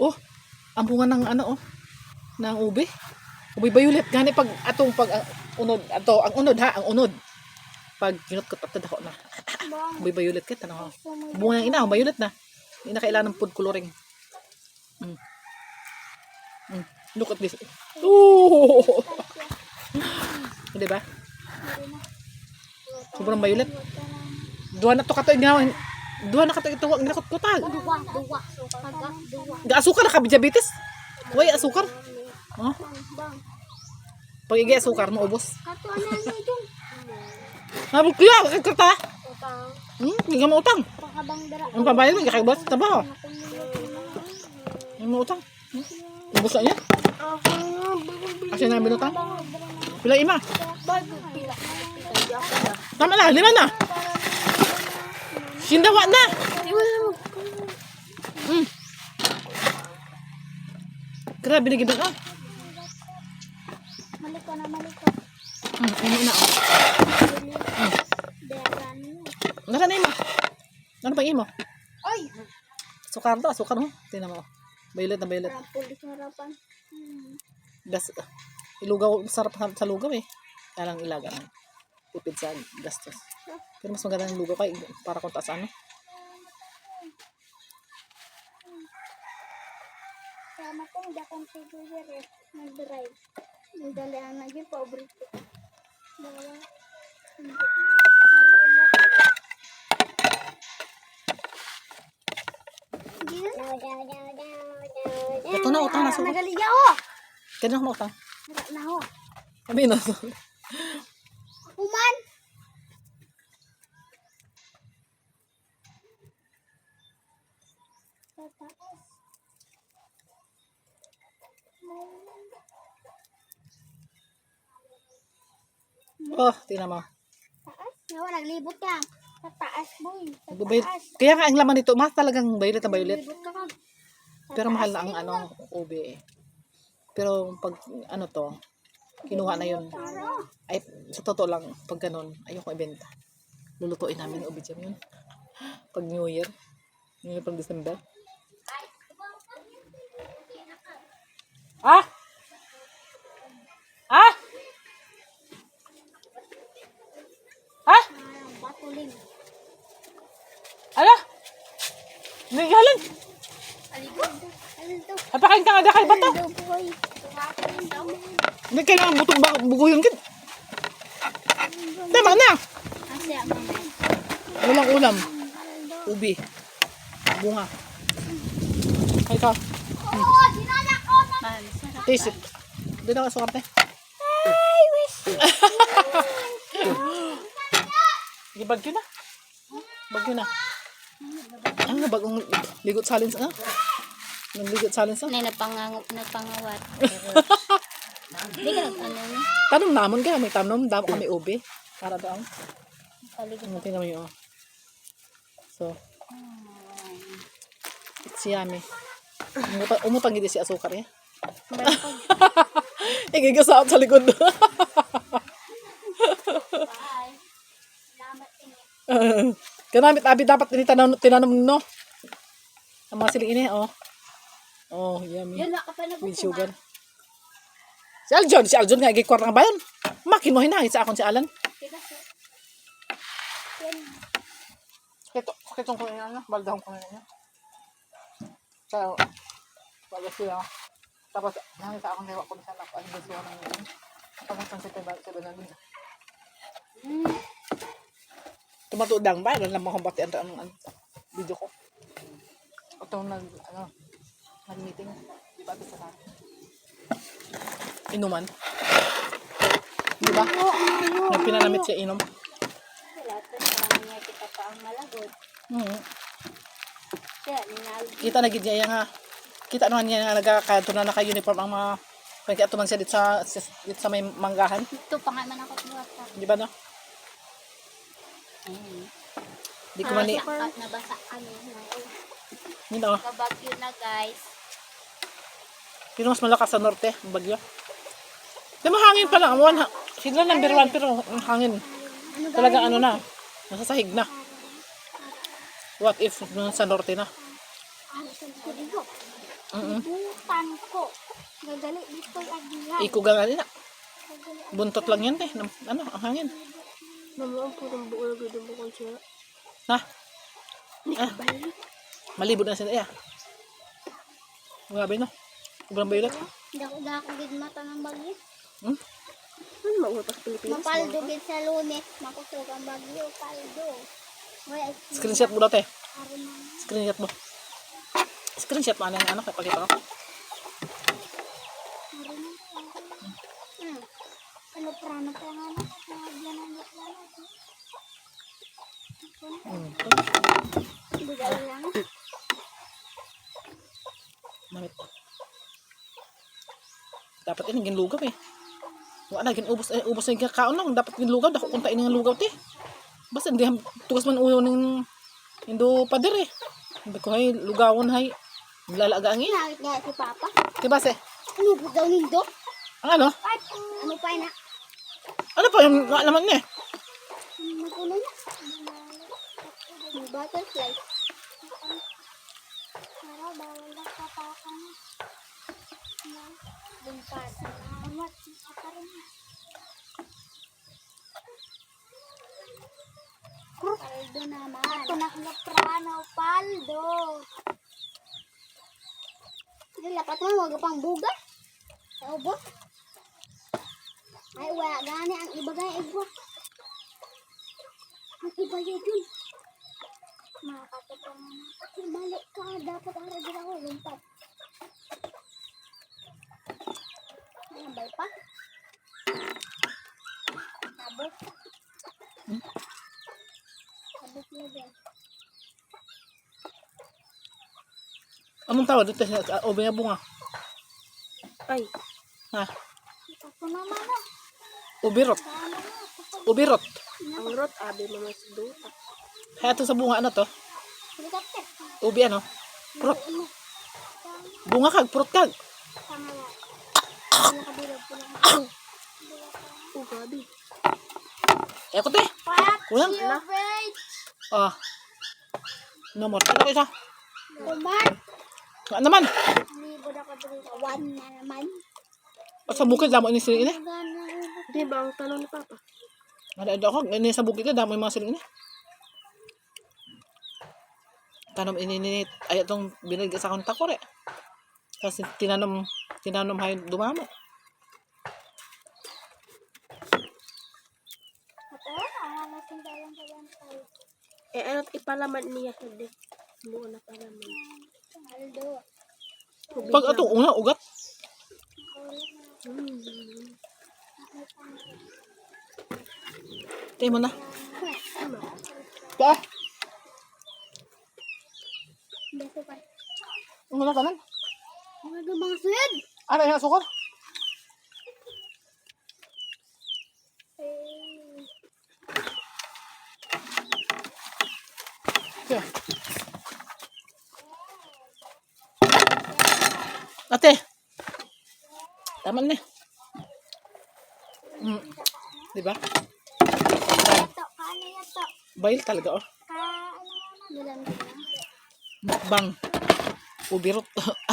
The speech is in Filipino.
Oh, ang bunga ng ano oh, ng ube. Ube violet gani pag atong pag ah, unod ato ang unod ha, ang unod. Pag kinot ko tatad ako na. Ube violet. So, may Bunga ng ina, violet na. Hindi na kailangan ng food coloring. Mm. Mm. Look at this. Oh! Di ba? Sobrang violet. Duha na to kato ginawa. Duha na ang ginakot ko tal. Duwa, duwa. Duwa. Ga asukar na ka diabetes. Way asukar. Oh, pag igi asukar mo ubos. Kato, ano dun? Habog kuya, kata. Utang. Hmm, hindi mo utang. Ang pabayan mo, kay boss trabaho. Hindi mo utang. Ubos na niya. Kasi namin utang. Pila ima. Tama na, lima na. Sindawa na. Hmm. Grabe na gina ah. Maliko na maliko. Hmm, ano na oh. Daran mo. Nara na imo. Ano pang imo? Ay! Sukar to, sukar mo. Tingnan mo. Violet na. Parang pulis harapan. Hmm. Gas, ilugaw, sarap sa lugaw eh. Kaya lang ilaga tipid sa gastos. Pero mas maganda ng lugaw kay para kung taas ano. Sama ko, hindi akong siguro eh. Nag-drive. Nagdali ang naging paborito. Dalawa. Ito na, utang na. Sugat. Nagaliya oh! Kaya na utang. Wala na Tataas. Oh, tingnan mo. Taas? Nawa, naglibot ka. Sa taas, boy. Sa taas. Kaya nga ang laman nito, mas talagang violet na violet. Naglibot ka ka. Pero mahal na ang ano, ube eh. Pero pag ano to, kinuha na yun. Ay, sa totoo lang, pag ganun, ayoko ibenta. Lulutuin namin ube jam yun. Pag New Year. New Year pag December. Ah! Ah! Ah! Parang batuling. Ala! Nagaling! Aligo. Alin to? Napakain ka nga dakay ba to? Hindi kailangan butong ba bugo yun kid. Tama na! Walang ulam. Ubi. Bunga. Ay ka. Oo, na. Taste it. Doon na ka sukarte. Ay, wish. Sige, bagyo na. Bagyo na. Ano bagong ligot salins na? Nagligot salins na? Nay, napangangop, napangawat. Hindi ka nag-ano niya. Tanong namon ka. May tanong. Damo kami ubi. Para daw. Ano tingnan mo yun. So, it's yummy. Umutang, umutang hindi si asukar eh. Igigasaot sa likod. Bye. Salamat ini. Kanamit abi dapat ini tanam tinanom no. Ang mga siling ini oh. Oh, yummy. Yan na ka pa With sugar. Si Aljon, si Aljon nga gikwar nga bayon. Makin mo hinangit sa akon si Alan. Sakito, sakitong ko na baldahon ko na niya. So, wala sila. Tapos, nangit sa akong hewa ko sa lap. Ano ba siya ng yun? Tapos, ang sa ba sa banan din. Tumatudang ba? Alam mo kung bati ang ang ang video ko. Ito nag, ano, nag-meeting. Di ba ito sa lahat? Inuman. Di ba? Nag pinanamit siya inom. Wala sa niya kita pa ang. Mhm. Kaya ninal. kita na gid niya nga kita naman niya nga nagkakato na naka-uniform ang mga kaya atuman siya dito sa dito sa may manggahan. Ito pa nga man ako tuwata. di ba no? Di ko man ni nabasa kami. you know Kabagyo na guys. sino mas malakas sa norte ang bagyo. Di hangin pa lang one, sila number one pero ang hangin. Talaga ano na nasa sahig na. What if sa norte na? Ano sa kuligo? Mm-mm. Butan ko. Gagali dito agihan. Iko ga nga nila. Gagali. Buntot lang yan eh. Nam- Ano, ang hangin. Mama, ang purong buo na gudong bukong siya. Na. Ah, Balik. malibod na sila. Yeah. Grabe no. Sobrang bayot. Dako dako gid mata ng bagyo. Hmm? Ano mautas Pilipinas? Mapaldo gid sa lunes. Makusog ang bagyo. Paldo. Screenshot mo dati. Na. Screenshot mo. Screenshot mo ano yung ano, kapakita ko. Namit. Dapat ini ginlugaw eh. Wala na, ginubos, eh, ubos na kakaon lang. Dapat ginlugaw, dako kung tain nga lugaw ti. Basta hindi, tugas man uyo ng Indo pader eh. Hindi ko hay, lugawon hay. Lalaga ang Nakit nga si Papa. Diba se? Lubog daw nindo. Ang ano? Ay, ano pa na? Ano pa yung nga naman niya? Magulo na. Butterfly. Para bawal na kapakan. Na, bungkas. Amat, makaroon na. Paldo naman. Ito na prano, paldo. Lapat mo, wag pang buga. Sa ubo. Ay, wala gani ang iba gani iba. Ang iba yun. Makakatapang. Balik ka, dapat ang radyo ako lumpat. Ay, ambay pa. Sabot. Hmm? Anong tawag dito? sa Obe nga bunga. Ay, Ha? Ubirot. Na. Ubirot. ang rot, abi mo mas duta. Kaya ito sa bunga ano to? Ubi ano? Prot. Bunga kag, prot kag. Oh, gabi. Eh ko te. Pat, Kulang. silverate. Ah. No more. Ano isa? Tumat. Ano naman? Libod ako dito. One na naman. At sa bukid, damo ini siling ini. Gana. Di ba ang tanong ni Papa? Ada ada ako, ini sa bukid, damo yung mga siling ini. Tanom ini ini ay itong binigay sa akong takore. Kasi tinanom tinanom hay dumamo. Tayo. Eh, ano ipalaman niya hindi. Buo na palaman. Pag ato una ugat, tayo mo na. Pa, ano na kanan? Mga gumang suyad. Ano yung sukar? Ate. Tama na. Mm. Di ba? Bail talaga oh. Mukbang. Ubirot.